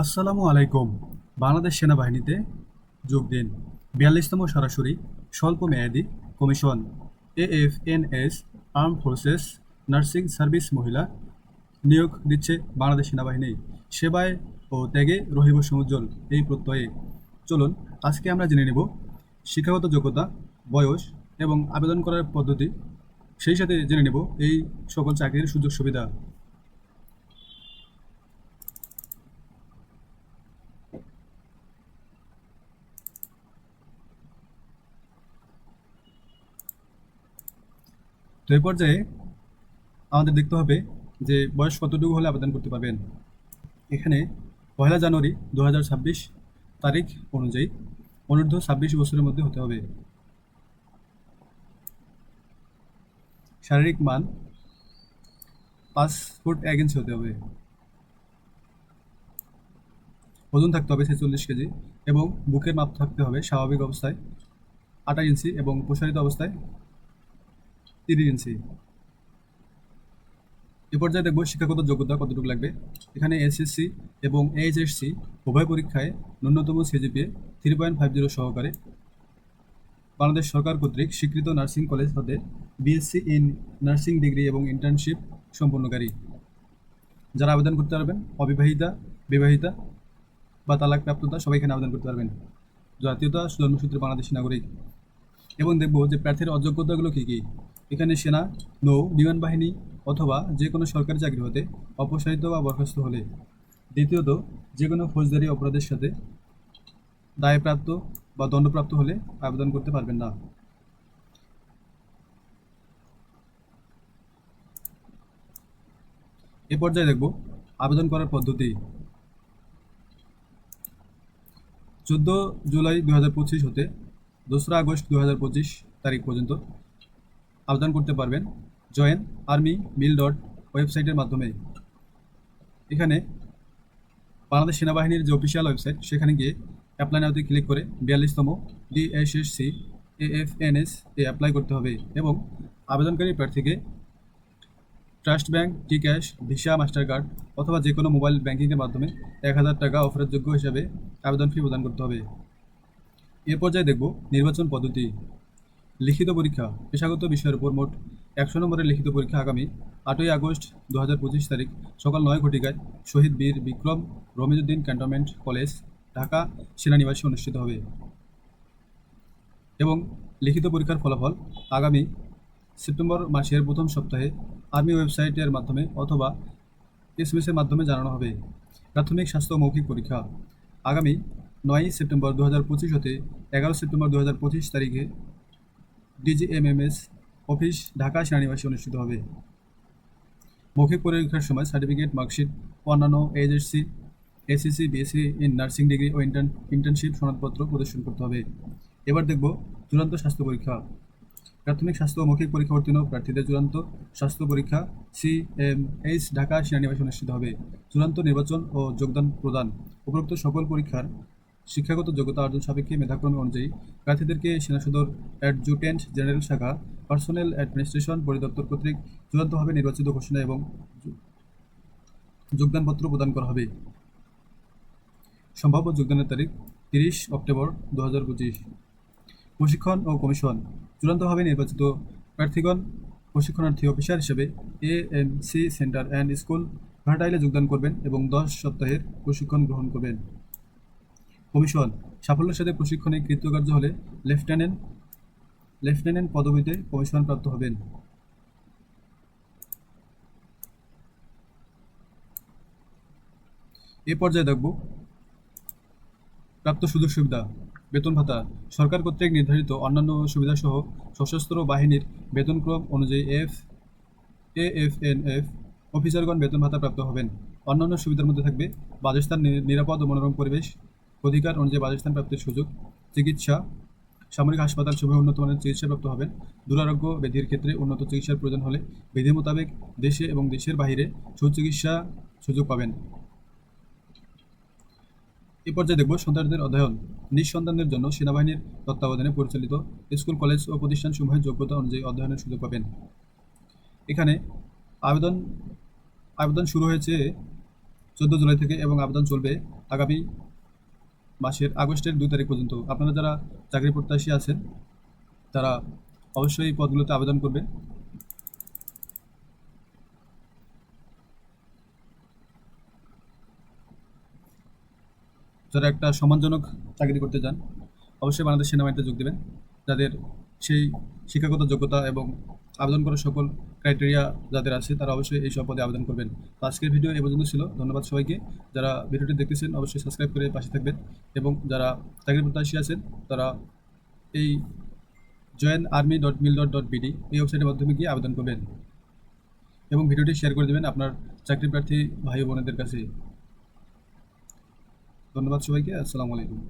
আসসালামু আলাইকুম। বাংলাদেশ সেনাবাহিনীতে যোগ দিন বিয়াল্লিশতম সরাসরি স্বল্প মেয়াদী commission, AFNS arm forces, nursing service মহিলা নিয়োগ দিচ্ছে বাংলাদেশ সেনাবাহিনী। সেবায় ও ত্যাগে রহিব সমুজ্জ্বল এই প্রত্যয়ে। চলুন, আজকে আমরা জেনে নেব শিক্ষাগত যোগ্যতা, বয়স এবং আবেদন করার পদ্ধতি। সেই সাথে জেনে নেব এই সকল চাকরির সুযোগ সুবিধা তো এই পর্যায়ে আমাদের দেখতে হবে যে বয়স কতটুকু হলে আবেদন করতে পারবেন। এখানে পয়লা জানুয়ারি দু হাজার ছাব্বিশ তারিখ অনুযায়ী অনূর্ধ্ব ছাব্বিশ বছরের মধ্যে হতে হবে। শারীরিক মান পাঁচ ফুট এক ইঞ্চি হতে হবে। ওজন থাকতে হবে ছেচল্লিশ কেজি এবং বুকের মাপ থাকতে হবে স্বাভাবিক অবস্থায় আঠাশ ইঞ্চি এবং প্রসারিত অবস্থায় তিরিশ এ পর্যায়ে দেখব শিক্ষাগত যোগ্যতা কতটুকু লাগবে। এখানে এসএসসি এবং এইচএসসি উভয় পরীক্ষায় ন্যূনতম CGPA three point five zero সহকারে বাংলাদেশ সরকার কর্তৃক স্বীকৃত নার্সিং কলেজ হতে বিএসসি ইন নার্সিং ডিগ্রি এবং ইন্টার্নশিপ সম্পন্নকারী। যারা আবেদন করতে পারবেন, অবিবাহিতা, বিবাহিতা বা তালাকপ্রাপ্ততা, সবাই এখানে আবেদন করতে পারবেন। জাতীয়তা জন্মসূত্রে বাংলাদেশী নাগরিক। এবং দেখব যে প্রার্থীর অযোগ্যতাগুলো কী কী। এখানে সেনা, নৌ, বিমান বাহিনী অথবা যে কোনো সরকারি চাকরি হতে অপসারিত বা বরখাস্ত হলে। দ্বিতীয়ত, যে কোনো ফৌজদারি অপরাধের সাথে দায়প্রাপ্ত বা দণ্ডপ্রাপ্ত হলে আবেদন করতে পারবেন না। এ পর্যায়ে দেখব আবেদন করার পদ্ধতি। চোদ্দ জুলাই দু হাজার পঁচিশ হতে দোসরা আগস্ট দু তারিখ পর্যন্ত আবেদন করতে পারবেন। জয়েন আর্মি মিল ডট ওয়েবসাইটের মাধ্যমে। এখানে বাংলাদেশ সেনাবাহিনীর যে অফিসিয়াল ওয়েবসাইট, সেখানে গিয়ে অ্যাপ্লাই নাওতে ক্লিক করে বিয়াল্লিশতম ডিএসএসসি এএফএনএস এ অ্যাপ্লাই করতে হবে এবং আবেদনকারী প্রার্থীকে trust bank T cash visa master card অথবা যে কোনো মোবাইল ব্যাংকিংয়ের মাধ্যমে এক হাজার টাকা অফারের যোগ্য হিসাবে আবেদন ফি প্রদান করতে হবে। এ পর্যায়ে দেখব নির্বাচন পদ্ধতি। লিখিত পরীক্ষা, পেশাগত বিষয়ের উপর মোট একশো নম্বরের লিখিত পরীক্ষা আগামী আটই আগস্ট দু তারিখ সকাল নয় ঘটিকায় শহীদ বীর বিক্রম রমিজুদ্দিন ক্যান্টনমেন্ট কলেজ, ঢাকা সেনানিবাসে অনুষ্ঠিত হবে। এবং লিখিত পরীক্ষার ফলাফল আগামী সেপ্টেম্বর মাসের প্রথম সপ্তাহে আর্মি ওয়েবসাইটের মাধ্যমে অথবা এসএমএসের মাধ্যমে জানানো হবে। প্রাথমিক স্বাস্থ্য মৌখিক পরীক্ষা আগামী নয়ই সেপ্টেম্বর দু হাজার পঁচিশ হতে এগারো সেপ্টেম্বর দু পঁচিশ তারিখে ডিজিএমএমএস অফিস ঢাকা সেনানিবাসে অনুষ্ঠিত হবে। মৌখিক পরীক্ষার সময় সার্টিফিকেট, মার্কশিট, অন্যান্য HSC SSC BSc in nursing degree O intern internship সনদপত্র প্রদর্শন করতে হবে। এবার দেখব চূড়ান্ত স্বাস্থ্য পরীক্ষা। প্রাথমিক স্বাস্থ্য ও মৌখিক পরীক্ষা উত্তীর্ণ প্রার্থীদের চূড়ান্ত স্বাস্থ্য পরীক্ষা সি এম এইচ ঢাকা সেনানিবাসে অনুষ্ঠিত হবে। চূড়ান্ত নির্বাচন ও যোগদান প্রদান। উপরোক্ত সকল পরীক্ষার শিক্ষাগত যোগ্যতা অর্জন সাপেক্ষে মেধাক্রম অনুযায়ী প্রার্থীদেরকে সেনা সদর অ্যাডজুটেন্ট জেনারেল শাখা, পার্সোনাল অ্যাডমিনিস্ট্রেশন পরিদপ্তর কর্তৃক চূড়ান্তভাবে নির্বাচিত ঘোষণা এবং যোগদানপত্র প্রদান করা হবে। সম্ভাব্য যোগদানের তারিখ তিরিশ অক্টোবর দু হাজার পঁচিশ। প্রশিক্ষণ ও কমিশন চূড়ান্তভাবে নির্বাচিত প্রার্থীগণ প্রশিক্ষণার্থী অফিসার হিসেবে A M C centre and school ভার্টাইলে যোগদান করবেন এবং দশ সপ্তাহের প্রশিক্ষণ গ্রহণ করবেন। কমিশন সাফল্যের সাথে প্রশিক্ষণে কৃতকার্য হলে লেফটেন্যান্ট লেফটেন্যান্ট পদবিতে কমিশন প্রাপ্ত হবেন। এ পর্যায়ে দেখব। প্রাপ্ত সুযোগ সুবিধা, বেতন ভাতা, সরকার কর্তৃক নির্ধারিত অন্যান্য সুবিধাসহ সশস্ত্র বাহিনীর বেতনক্রম অনুযায়ী F, A F N F অফিসারগণ বেতন ভাতা প্রাপ্ত হবেন। অন্যান্য সুবিধার মধ্যে থাকবে বাসস্থান নিরাপদ ও মনোরম পরিবেশ অধিকার অনুযায়ী বাসস্থান প্রাপ্তির সুযোগ, চিকিৎসা, সামরিক হাসপাতাল সবাই উন্নত মানের চিকিৎসা প্রাপ্ত হবেন। দুরারোগ্য ব্যাধির ক্ষেত্রে উন্নত চিকিৎসার প্রয়োজন হলে বিধি মোতাবেক দেশে এবং দেশের বাইরে সুচিকিৎসা সুযোগ পাবেন। এ পর্যায়ে দেখব সন্তানদের অধ্যয়ন। নিঃসন্তানদের জন্য সেনাবাহিনীর তত্ত্বাবধানে পরিচালিত স্কুল, কলেজ ও প্রতিষ্ঠানসমূহের যোগ্যতা অনুযায়ী অধ্যয়নের সুযোগ পাবেন। এখানে আবেদন আবেদন শুরু হয়েছে চোদ্দ জুলাই থেকে এবং আবেদন চলবে আগামী মাসের আগস্টের দুই তারিখ পর্যন্ত আপনারা যারা চাকরি প্রত্যাশী আছেন, তারা অবশ্যই এই পদগুলোতে আবেদন করবেন। যারা একটা সম্মানজনক চাকরি করতে চান, অবশ্যই বাংলাদেশ সেনাবাহিনীতে যোগ দেবেন। যাদের সেই শিক্ষাগত যোগ্যতা এবং আবেদন করার সকল ক্রাইটেরিয়া যাদের আছে, তারা অবশ্যই এই সব পদে আবেদন করবেন। তো আজকের ভিডিও এ পর্যন্ত ছিল। ধন্যবাদ সবাইকে। যারা ভিডিওটি দেখতেছেন, অবশ্যই সাবস্ক্রাইব করে পাশে থাকবেন এবং যারা চাকরি প্রত্যাশী আছেন, তারা এই join army dot mil dot dot BD এই ওয়েবসাইটের মাধ্যমে গিয়ে আবেদন করবেন এবং ভিডিওটি শেয়ার করে দেবেন আপনার চাকরি প্রার্থী ভাই বোনেদের কাছে। ধন্যবাদ সবাইকে। আসসালামু আলাইকুম।